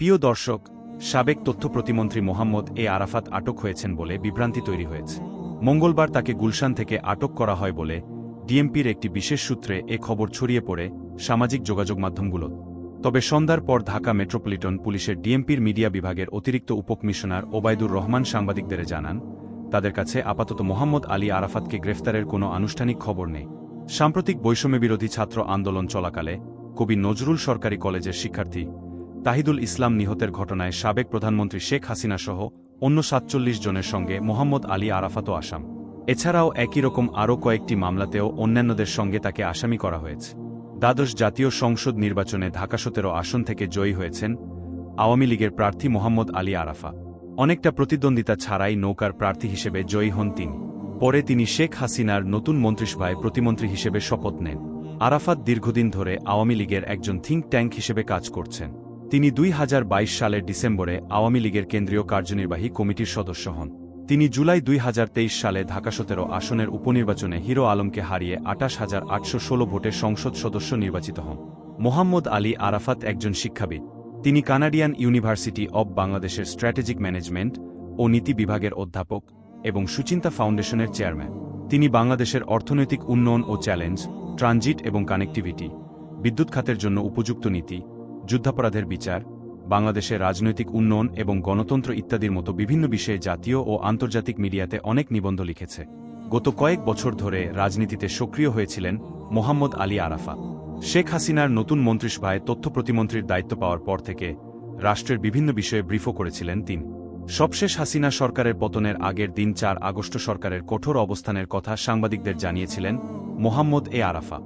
প্রিয় দর্শক, সাবেক তথ্য প্রতিমন্ত্রী মোহাম্মদ এ আরাফাত আটক হয়েছেন বলে বিভ্রান্তি তৈরি হয়েছে। মঙ্গলবার তাকে গুলশান থেকে আটক করা হয় বলে ডিএমপির একটি বিশেষ সূত্রে এ খবর ছড়িয়ে পড়ে সামাজিক যোগাযোগ মাধ্যমগুলো। তবে সন্ধ্যার পর ঢাকা মেট্রোপলিটন পুলিশের ডিএমপির মিডিয়া বিভাগের অতিরিক্ত উপকমিশনার ওবায়দুর রহমান সাংবাদিকদের জানান, তাদের কাছে আপাতত মোহাম্মদ আলী আরাফাতকে গ্রেফতারের কোনো আনুষ্ঠানিক খবর নেই। সাম্প্রতিক বৈষম্যবিরোধী ছাত্র আন্দোলন চলাকালে কবি নজরুল সরকারি কলেজের শিক্ষার্থী তাহিদুল ইসলাম নিহতের ঘটনায় সাবেক প্রধানমন্ত্রী শেখ হাসিনা সহ অন্য সাতচল্লিশ জনের সঙ্গে মোহাম্মদ আলী আরাফাতও আসাম। এছাড়াও একই রকম আরও কয়েকটি মামলাতেও অন্যান্যদের সঙ্গে তাকে আসামি করা হয়েছে। দ্বাদশ জাতীয় সংসদ নির্বাচনে ঢাকা সতেরো আসন থেকে জয়ী হয়েছেন আওয়ামী লীগের প্রার্থী মোহাম্মদ আলী আরাফা। অনেকটা প্রতিদ্বন্দ্বিতা ছাড়াই নৌকার প্রার্থী হিসেবে জয়ী হন তিনি। পরে তিনি শেখ হাসিনার নতুন মন্ত্রিসভায় প্রতিমন্ত্রী হিসেবে শপথ নেন। আরাফাত দীর্ঘদিন ধরে আওয়ামী লীগের একজন থিঙ্ক ট্যাঙ্ক হিসেবে কাজ করছেন। তিনি দুই হাজার বাইশ সালের ডিসেম্বরে আওয়ামী লীগের কেন্দ্রীয় কার্যনির্বাহী কমিটির সদস্য হন। তিনি জুলাই দুই হাজার তেইশ সালে ঢাকা সতেরো আসনের উপনির্বাচনে হিরো আলমকে হারিয়ে আটাশ হাজার আটশো ষোলো ভোটে সংসদ সদস্য নির্বাচিত হন। মোহাম্মদ আলী আরাফাত একজন শিক্ষাবিদ। তিনি কানাডিয়ান ইউনিভার্সিটি অব বাংলাদেশের স্ট্র্যাটেজিক ম্যানেজমেন্ট ও নীতি বিভাগের অধ্যাপক এবং সুচিন্তা ফাউন্ডেশনের চেয়ারম্যান। তিনি বাংলাদেশের অর্থনৈতিক উন্নয়ন ও চ্যালেঞ্জ, ট্রানজিট এবং কানেক্টিভিটি, বিদ্যুৎ খাতের জন্য উপযুক্ত নীতি যুদ্ধাপরাধের বিচার, বাংলাদেশের রাজনৈতিক উন্নয়ন এবং গণতন্ত্র ইত্যাদির মতো বিভিন্ন বিষয়ে জাতীয় ও আন্তর্জাতিক মিডিয়াতে অনেক নিবন্ধ লিখেছে। গত কয়েক বছর ধরে রাজনীতিতে সক্রিয় হয়েছিলেন মোহাম্মদ আলী আরাফা। শেখ হাসিনার নতুন মন্ত্রিসভায় তথ্য প্রতিমন্ত্রীর দায়িত্ব পাওয়ার পর থেকে রাষ্ট্রের বিভিন্ন বিষয়ে ব্রিফও করেছিলেন তিনি। সবশেষ হাসিনা সরকারের পতনের আগের দিন চার আগস্ট সরকারের কঠোর অবস্থানের কথা সাংবাদিকদের জানিয়েছিলেন মোহাম্মদ এ আরাফা।